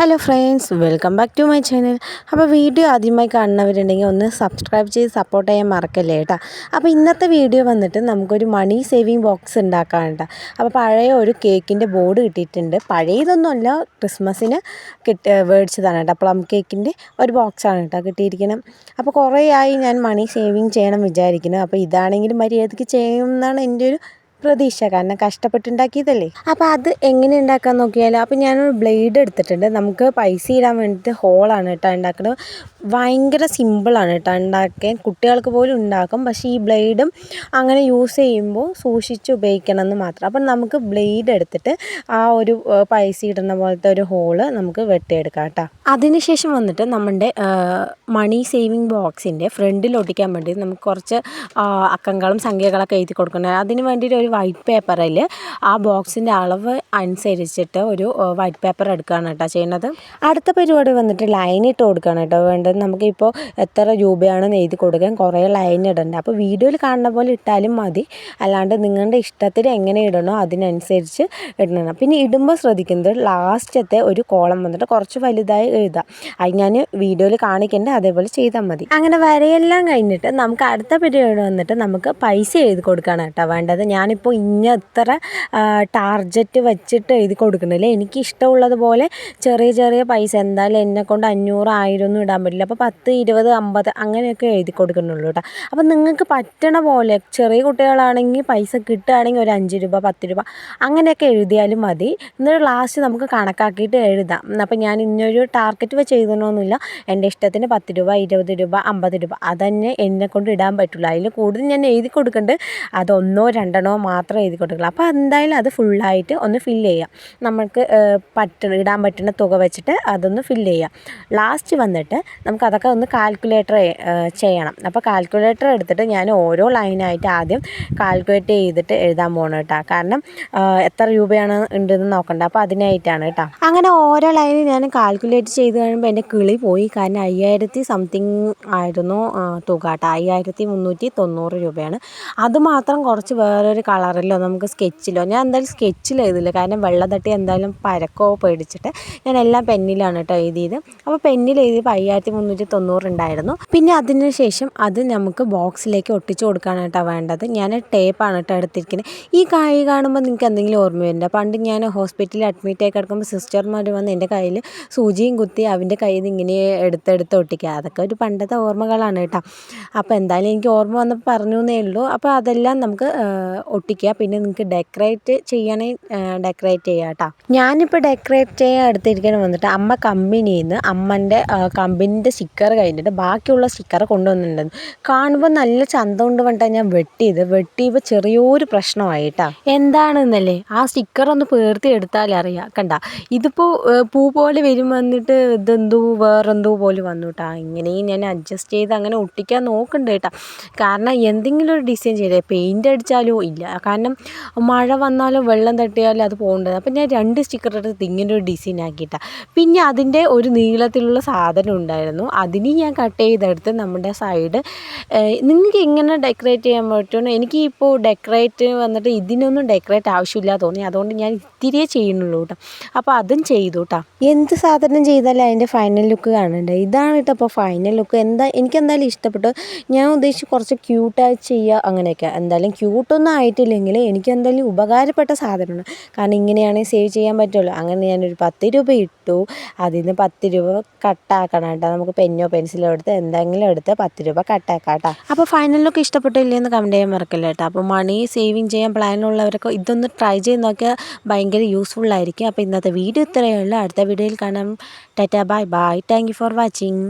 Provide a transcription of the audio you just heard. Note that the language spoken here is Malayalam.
Hello friends welcome back to my channel. അപ്പോൾ വീഡിയോ ആദ്യമായി കാണുന്നവരുണ്ടെങ്കിൽ ഒന്ന് സബ്സ്ക്രൈബ് ചെയ്ത് സപ്പോർട്ട് ചെയ്യാൻ മറക്കല്ലേ കേട്ടോ. അപ്പോൾ ഇന്നത്തെ വീഡിയോ വന്നിട്ട് നമുക്കൊരു മണി സേവിങ് ബോക്സ് ഉണ്ടാക്കാൻ കേട്ടോ. അപ്പോൾ പഴയ ഒരു കേക്കിന്റെ ബോർഡ് കിട്ടിയിട്ടുണ്ട്. പഴയതൊന്നുമല്ല ക്രിസ്മസിന് കിട്ടി മേടിച്ചതാണ് കേട്ടോ. പ്ലം കേക്കിന്റെ ഒരു ബോക്സാണ് കേട്ടോ കിട്ടിയിരിക്കണം അപ്പോൾ കുറേ ആയി ഞാൻ മണി സേവിങ് ചെയ്യണം വിചാരിക്കുന്നു. അപ്പോൾ ഇതാണെങ്കിലും മര്യാദയ്ക്ക് ചെയ്യുമെന്നാണ് എന്റെ ഒരു പ്രതീക്ഷ കാരണം കഷ്ടപ്പെട്ടുണ്ടാക്കിയതല്ലേ? അപ്പോൾ അത് എങ്ങനെ ഉണ്ടാക്കാൻ നോക്കിയാലോ അപ്പോൾ ഞാനൊരു ബ്ലേഡ് എടുത്തിട്ടുണ്ട്. നമുക്ക് പൈസ ഇടാൻ വേണ്ടിയിട്ട് ഹോളാണ് കേട്ടോ ഉണ്ടാക്കുന്നത് ഭയങ്കര സിമ്പിളാണ് കേട്ടോ ഉണ്ടാക്കാൻ. കുട്ടികൾക്ക് പോലും ഉണ്ടാക്കും. പക്ഷേ ഈ ബ്ലേഡും അങ്ങനെ യൂസ് ചെയ്യുമ്പോൾ സൂക്ഷിച്ച് ഉപയോഗിക്കണം എന്ന് മാത്രം. അപ്പം നമുക്ക് ബ്ലേഡ് എടുത്തിട്ട് ആ ഒരു പൈസ ഇടുന്ന പോലത്തെ ഒരു ഹോൾ നമുക്ക് വെട്ടിയെടുക്കാം കേട്ടോ. അതിനുശേഷം വന്നിട്ട് നമ്മുടെ മണി സേവിങ് ബോക്സിന്റെ ഫ്രണ്ടിൽ ഒട്ടിക്കാൻ വേണ്ടി നമുക്ക് കുറച്ച് അക്കങ്ങളും സംഖ്യകളൊക്കെ എഴുതി കൊടുക്കണം. അതിന് വേണ്ടിയിട്ട് ഒരു വൈറ്റ് പേപ്പറിൽ ആ ബോക്സിന്റെ അളവ് അനുസരിച്ചിട്ട് ഒരു വൈറ്റ് പേപ്പർ എടുക്കുകയാണ് കേട്ടോ ചെയ്യുന്നത്. അടുത്ത പരിപാടി വന്നിട്ട് ലൈൻ ഇട്ട് കൊടുക്കുകയാണ് കേട്ടോ. വേണ്ടത് നമുക്കിപ്പോൾ എത്ര രൂപയാണ് എഴുതി കൊടുക്കാൻ കുറേ ലൈൻ ഇടണ്ട. അപ്പോൾ വീഡിയോയിൽ കാണുന്ന പോലെ ഇട്ടാലും മതി. അല്ലാണ്ട് നിങ്ങളുടെ ഇഷ്ടത്തിന് എങ്ങനെ ഇടണോ അതിനനുസരിച്ച് ഇടണം. പിന്നെ ഇടുമ്പോൾ ശ്രദ്ധിക്കുന്നത് ലാസ്റ്റത്തെ ഒരു കോളം വന്നിട്ട് കുറച്ച് വലുതായി എഴുതാം. അത് ഞാൻ വീഡിയോയിൽ കാണിക്കേണ്ട? അതേപോലെ ചെയ്താൽ മതി. അങ്ങനെ വരയെല്ലാം കഴിഞ്ഞിട്ട് നമുക്ക് അടുത്ത പരിപാടി വന്നിട്ട് നമുക്ക് പൈസ എഴുതി കൊടുക്കുകയാണ് കേട്ടോ വേണ്ടത്. ഞാനിപ്പോൾ ഇപ്പോൾ ഇന്ന ഇത്ര ടാർജറ്റ് വെച്ചിട്ട് എഴുതി കൊടുക്കണില്ല എനിക്ക് ഇഷ്ടമുള്ളതുപോലെ ചെറിയ ചെറിയ പൈസ എന്തായാലും എന്നെ കൊണ്ട് അഞ്ഞൂറ് ആയിരം ഒന്നും ഇടാൻ പറ്റില്ല. അപ്പോൾ പത്ത് ഇരുപത് അമ്പത് അങ്ങനെയൊക്കെ എഴുതി കൊടുക്കുന്നുള്ളൂ കേട്ടോ. അപ്പോൾ നിങ്ങൾക്ക് പറ്റണ പോലെ ചെറിയ കുട്ടികളാണെങ്കിൽ പൈസ കിട്ടുകയാണെങ്കിൽ ഒരു അഞ്ച് രൂപ പത്ത് രൂപ അങ്ങനെയൊക്കെ എഴുതിയാലും മതി. എന്നിട്ട് ലാസ്റ്റ് നമുക്ക് കണക്കാക്കിയിട്ട് എഴുതാം. അപ്പോൾ ഞാൻ ഇന്നൊരു ടാർഗറ്റ് വെച്ച് എഴുതണമെന്നില്ല എന്റെ ഇഷ്ടത്തിന് പത്ത് രൂപ ഇരുപത് രൂപ അമ്പത് രൂപ അതന്നെ എന്നെ കൊണ്ട് ഇടാൻ പറ്റുള്ളൂ. അതിൽ കൂടുതൽ ഞാൻ എഴുതി കൊടുക്കേണ്ടത് അതൊന്നോ രണ്ടെണ്ണോ മാത്രം എഴുതി കൊടുക്കുള്ളൂ. അപ്പോൾ എന്തായാലും അത് ഫുള്ളായിട്ട് ഒന്ന് ഫില്ല് ചെയ്യാം. നമുക്ക് പറ്റ ഇടാൻ പറ്റുന്ന തുക വെച്ചിട്ട് അതൊന്ന് ഫില്ല് ചെയ്യാം. ലാസ്റ്റ് വന്നിട്ട് നമുക്ക് അതൊക്കെ ഒന്ന് കാൽക്കുലേറ്റർ ചെയ്യണം. അപ്പോൾ കാൽക്കുലേറ്റർ എടുത്തിട്ട് ഞാൻ ഓരോ ലൈനായിട്ട് ആദ്യം കാൽക്കുലേറ്റ് ചെയ്തിട്ട് എഴുതാൻ പോകണം കേട്ടോ. കാരണം എത്ര രൂപയാണ് ഉണ്ടെന്ന് നോക്കണ്ട. അപ്പോൾ അതിനായിട്ടാണ് കേട്ടോ. അങ്ങനെ ഓരോ ലൈനും ഞാൻ കാൽക്കുലേറ്റ് ചെയ്ത് കഴിയുമ്പോൾ എന്റെ കിളി പോയി. കാരണം അയ്യായിരത്തി സംതിങ് ആയിരുന്നു തുക കേട്ടോ. അയ്യായിരത്തി മുന്നൂറ്റി തൊണ്ണൂറ് രൂപയാണ്. അതുമാത്രം കുറച്ച് വേറൊരു കളറിലോ നമുക്ക് സ്കെച്ചിലോ ഞാൻ എന്തായാലും സ്കെച്ചിൽ എഴുതില്ല. കാരണം വെള്ളം തട്ടി എന്തായാലും പരക്കോ പേടിച്ചിട്ട് ഞാൻ എല്ലാം പെന്നിലാണ് കേട്ടോ എഴുതിയത്. അപ്പോൾ പെന്നിൽ എഴുതിയപ്പോൾ അയ്യായിരത്തി മുന്നൂറ്റി തൊണ്ണൂറുണ്ടായിരുന്നു പിന്നെ അതിന് ശേഷം അത് നമുക്ക് ബോക്സിലേക്ക് ഒട്ടിച്ചു കൊടുക്കാനാണ് കേട്ടോ വേണ്ടത്. ഞാൻ ടേപ്പാണ് കേട്ടോ എടുത്തിരിക്കുന്നത് ഈ കൈ കാണുമ്പോൾ നിങ്ങൾക്ക് എന്തെങ്കിലും ഓർമ്മ വരുന്നുണ്ട്? പണ്ട് ഞാൻ ഹോസ്പിറ്റലിൽ അഡ്മിറ്റ് ആയി കിടക്കുമ്പോൾ സിസ്റ്റർമാർ വന്ന് എന്റെ കയ്യിൽ സൂചിയും കുത്തി അവന്റെ കയ്യിൽ നിന്ന് ഇങ്ങനെ എടുത്തെടുത്ത് ഒട്ടിക്കുക. അതൊക്കെ ഒരു പണ്ടത്തെ ഓർമ്മകളാണ് കേട്ടോ. അപ്പോൾ എന്തായാലും എനിക്ക് ഓർമ്മ വന്നപ്പോൾ പറഞ്ഞു എന്നേ ഉള്ളൂ. അപ്പോൾ അതെല്ലാം നമുക്ക് ഒട്ടിക്കുക പിന്നെ നിങ്ങൾക്ക് ഡെക്കറേറ്റ് ചെയ്യണമെങ്കിൽ ഡെക്കറേറ്റ് ചെയ്യാം കേട്ടോ ഞാനിപ്പോൾ ഡെക്കറേറ്റ് ചെയ്യാൻ അടുത്തിരിക്കാൻ വന്നിട്ട് അമ്മ കമ്പനിയിൽ നിന്ന് അമ്മന്റെ കമ്പനീന്റെ സ്റ്റിക്കർ കഴിഞ്ഞിട്ട് ബാക്കിയുള്ള സ്റ്റിക്കർ കൊണ്ടുവന്നിട്ടുണ്ടായിരുന്നു. കാണുമ്പോൾ നല്ല ചന്തം കൊണ്ട് വേണ്ടിയിട്ടാണ് ഞാൻ വെട്ടിയത്. വെട്ടിയപ്പോൾ ചെറിയൊരു പ്രശ്നമായി കേട്ടോ എന്താണെന്നല്ലേ? ആ സ്റ്റിക്കർ ഒന്ന് പേർത്തി എടുത്താലേ അറിയാം. കണ്ട? ഇതിപ്പോൾ പൂ പോലെ വരും വന്നിട്ട് ഇതെന്തോ വേറെന്തോ പോലെ വന്നു കേട്ടോ ഇങ്ങനെയും ഞാൻ അഡ്ജസ്റ്റ് ചെയ്ത് അങ്ങനെ ഒട്ടിക്കാൻ നോക്കുന്നുണ്ട് കാരണം എന്തെങ്കിലും ഒരു ഡിസൈൻ ചെയ്തേ. പെയിന്റ് അടിച്ചാലോ ഇല്ല. കാരണം മഴ വന്നാലും വെള്ളം തട്ടിയാലും അത് പോകേണ്ടത്. അപ്പം ഞാൻ രണ്ട് സ്റ്റിക്കർ എടുത്ത് ഇങ്ങനെ ഒരു ഡിസൈൻ ആക്കിയിട്ടാണ് പിന്നെ അതിന്റെ ഒരു നീളത്തിലുള്ള സാധനം ഉണ്ടായിരുന്നു. അതിന് ഞാൻ കട്ട് ചെയ്തെടുത്ത് നമ്മുടെ സൈഡ് നിങ്ങൾക്ക് എങ്ങനെ ഡെക്കറേറ്റ് ചെയ്യാൻ പറ്റുമോ എനിക്ക് ഇപ്പോൾ ഡെക്കറേറ്റ് വന്നിട്ട് ഇതിനൊന്നും ഡെക്കറേറ്റ് ആവശ്യമില്ല തോന്നി. അതുകൊണ്ട് ഞാൻ ഇത്തിരിയേ ചെയ്യുന്നുള്ളൂ കേട്ടോ. അപ്പോൾ അതും ചെയ്തു കേട്ടോ എന്ത് സാധനം ചെയ്താലും അതിന്റെ ഫൈനൽ ലുക്ക് കാണണ്ടേ? ഇതാണ് കേട്ടോ അപ്പോൾ ഫൈനൽ ലുക്ക് എന്താ എനിക്ക് എന്തായാലും ഇഷ്ടപ്പെട്ടു. ഞാൻ ഉദ്ദേശിച്ച് കുറച്ച് ക്യൂട്ടായി ചെയ്യുക അങ്ങനെയൊക്കെ. എന്തായാലും ക്യൂട്ടൊന്നും ആയിട്ടില്ലെങ്കിൽ എനിക്ക് എന്തായാലും ഉപകാരപ്പെട്ട സാധനമാണ്. കാരണം ഇങ്ങനെയാണെങ്കിൽ സേവ് ചെയ്യാൻ പറ്റുമല്ലോ അങ്ങനെ ഞാനൊരു പത്ത് രൂപ ഇട്ടു. അതിൽ നിന്ന് പത്ത് രൂപ കട്ടാക്കണം കേട്ടോ. നമുക്ക് പെന്നോ പെൻസിലോ എടുത്ത് എന്തെങ്കിലും എടുത്ത് പത്ത് രൂപ കട്ടാക്കാം കേട്ടോ. അപ്പോൾ ഫൈനലൊക്കെ ഇഷ്ടപ്പെട്ടില്ലേ എന്ന് കമന്റ് ചെയ്യാൻ മറക്കില്ല കേട്ടോ. അപ്പോൾ മണി സേവിങ് ചെയ്യാൻ പ്ലാനുള്ളവരൊക്കെ ഇതൊന്ന് ട്രൈ ചെയ്ത് നോക്കിയാൽ ഭയങ്കര യൂസ്ഫുൾ ആയിരിക്കും. അപ്പോൾ ഇന്നത്തെ വീഡിയോ ഇത്രയേ ഉള്ളൂ. അടുത്ത വീഡിയോയിൽ കാണാം. Tata bye bye thank you for watching